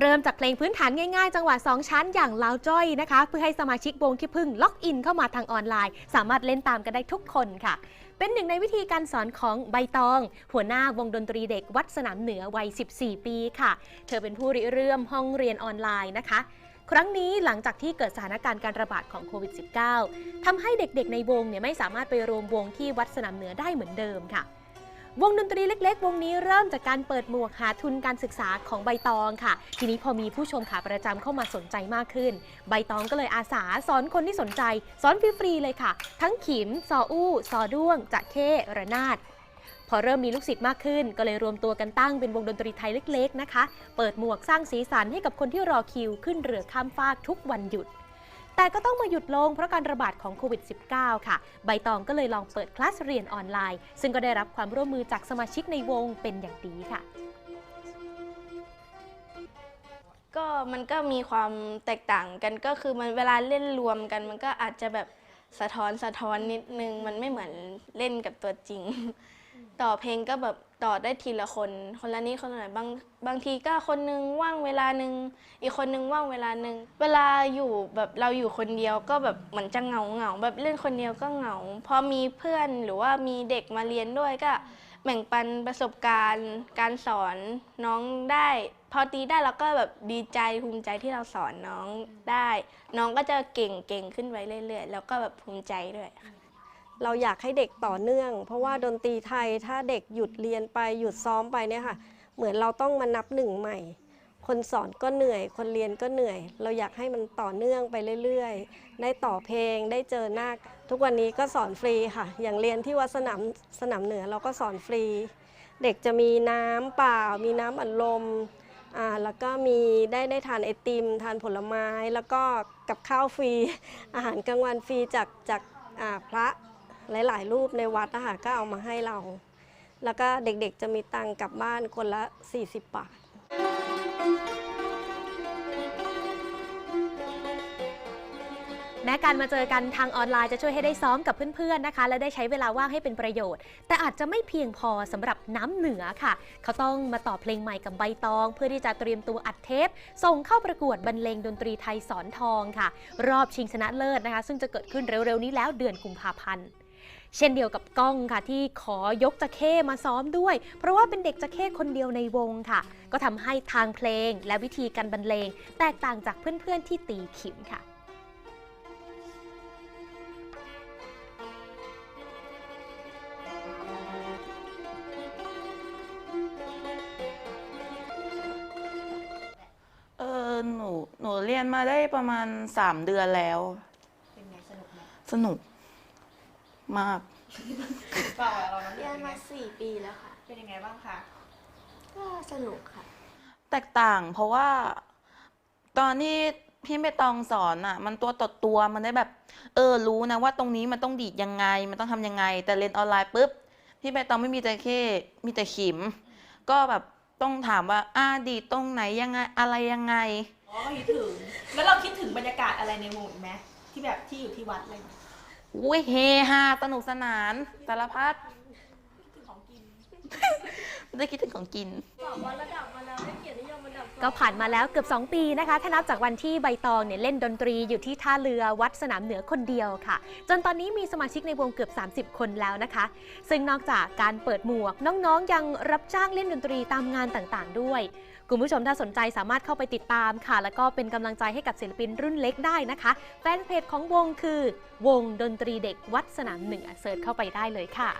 เริ่มจากเพลงพื้นฐานง่ายๆ จังหวะ 2 ชั้นอย่างลาวจ้อยนะคะ เพื่อให้สมาชิกวงที่พึ่งล็อกอินเข้ามาทางออนไลน์ สามารถเล่นตามกันได้ทุกคนค่ะ เป็นหนึ่งในวิธีการสอนของใบตอง หัวหน้าวงดนตรีเด็กวัดสนามเหนือวัย 14 ปีค่ะ เธอเป็นผู้ริเริ่มห้องเรียนออนไลน์นะคะครั้งนี้หลังจากที่เกิดสถานการณ์การระบาดของโควิด -19 ทำให้เด็กๆ ในวงเนี่ยไม่สามารถไปรวมวงที่วัดสนามเหนือได้เหมือนเดิมค่ะ วงดนตรีเล็ก ๆ วงนี้เริ่มจากการเปิดหมวกหาทุนการศึกษาของใบตองค่ะ ทีนี้พอมีผู้ชมขาประจำเข้ามาสนใจมากขึ้น ใบตองก็เลยอาสาสอนคนที่สนใจ สอนฟรีๆเลยค่ะ ทั้งขิม ซออู้ ซอด้วง จะเข้ระนาดพอเริ่มมีลูกศิษย์มากขึ้น ก็เลยรวมตัวกันตั้งเป็นวงดนตรีไทยเล็ก ๆ นะคะ เปิดหมวกสร้างสีสันให้กับคนที่รอคิวขึ้นเรือข้ามฟากทุกวันหยุด แต่ก็ต้องมาหยุดลงเพราะการระบาดของโควิด -19 ค่ะ ใบตองก็เลยลองเปิดคลาสเรียนออนไลน์ ซึ่งก็ได้รับความร่วมมือจากสมาชิกในวงเป็นอย่างดีค่ะ ก็มันก็มีความแตกต่างกันก็คือมันเวลาเล่นรวมกัน มันก็อาจจะแบบสะท้อนสะท้อนนิดนึง มันไม่เหมือนเล่นกับตัวจริง ต่อเพลงก็แบบต่อได้ทีละคน คนละนิดคนละหน่อยบางบางทีก็คนนึงว่างเวลาหนึ่งอีกคนนึงว่างเวลาหนึ่งเวลาอยู่แบบเราอยู่คนเดียวก็แบบเหมือนจะเหงาเหงาแบบเล่นคนเดียวก็เหงา พอมีเพื่อนหรือว่ามีเด็กมาเรียนด้วยก็แบ่งปันประสบการณ์ การสอนน้องได้ พอตีได้เราก็แบบดีใจภูมิใจที่เราสอนน้องได้ น้องก็จะเก่งเก่งขึ้นไปเรื่อยๆ แล้วก็แบบภูมิใจด้วยค่ะ เราอยากให้เด็กต่อเนื่อง เพราะว่าดนตรีไทยถ้าเด็กหยุดเรียนไปหยุดซ้อมไปเนี่ยค่ะ เหมือนเราต้องมานับหนึ่งใหม่ คนสอนก็เหนื่อย คนเรียนก็เหนื่อย เราอยากให้มันต่อเนื่องไปเรื่อยๆ ได้ต่อเพลงได้เจอหน้าทุกวันนี้ก็สอนฟรีค่ะ อย่างเรียนที่วัดสนามสนามเหนือเราก็สอนฟรี เด็กจะมีน้ำเปล่า มีน้ำอัดลมอ่าแล้วก็มีได้ได้ทานไอติม ทานผลไม้แล้วก็กับข้าวฟรี อาหารกลางวันฟรีจากจากอ่าพระ หลาย ๆ รูปในวัดนะคะก็เอามาให้เรา แล้วก็เด็กๆจะมีตังค์กลับบ้านคนละ 40 บาท แม้การมาเจอกันทางออนไลน์จะช่วยให้ได้ซ้อมกับเพื่อนๆนะคะ และได้ใช้เวลาว่างให้เป็นประโยชน์ แต่อาจจะไม่เพียงพอสำหรับน้ำเหนือค่ะ เขาต้องมาต่อเพลงใหม่กับใบตอง เพื่อที่จะเตรียมตัวอัดเทป ส่งเข้าประกวดบรรเลงดนตรีไทยสอนทองค่ะ รอบชิงชนะเลิศนะคะ ซึ่งจะเกิดขึ้นเร็วๆนี้แล้วเดือนกุมภาพันธ์ เช่นเดียวกับก้องค่ะที่ขอยกจะเข้มาซ้อมด้วย เพราะว่าเป็นเด็กจะเข้คนเดียวในวงค่ะ ก็ทำให้ทางเพลงและวิธีการบรรเลง แตกต่างจากเพื่อนๆที่ตีขิมค่ะเออหนูหนูเรียนมาได้ประมาณสามเดือนแล้วเป็นไงสนุกไห มสนุกมาก เปล่าเราน้องเรียนมา4ปีแล้วค่ะ เป็นยังไงบ้างคะก็สนุกค่ะ แตกต่างเพราะว่าตอนที่พี่ใบตองสอนอะ มันตัวต่อตัวมันได้แบบ เออรู้นะว่าตรงนี้มันต้องดีดยังไง มันต้องทำยังไง แต่เรียนออนไลน์ปุ๊บพี่ใบตองไม่มีแต่เคมีแต่ขิม ก็แบบต้องถามว่าอ่าดีดตรงไหนยังไงอะไรยังไง อ๋อคิดถึง แล้วเราคิดถึงบรรยากาศอะไรในวงอีกไหมที่แบบที่อยู่ที่วัดอะไรอย่างเงี้ย อุ้ยเฮฮาสนุกสนาน สารพัดคือของกินไม่ได้คิดถึงของกินก็ผ่านมาแล้วเกือบ 2 ปีนะคะ ถ้านับจากวันที่ใบตองเนี่ยเล่นดนตรีอยู่ที่ท่าเรือวัดสนามเหนือคนเดียวค่ะ จนตอนนี้มีสมาชิกในวงเกือบ 30 คนแล้วนะคะ ซึ่งนอกจากการเปิดหมวก น้องๆ ยังรับจ้างเล่นดนตรีตามงานต่างๆ ด้วย คุณผู้ชมถ้าสนใจสามารถเข้าไปติดตามค่ะ แล้วก็เป็นกำลังใจให้กับศิลปินรุ่นเล็กได้นะคะ แฟนเพจของวงคือ วงดนตรีเด็กวัดสนามเหนือเสิร์ชเข้าไปได้เลยค่ะ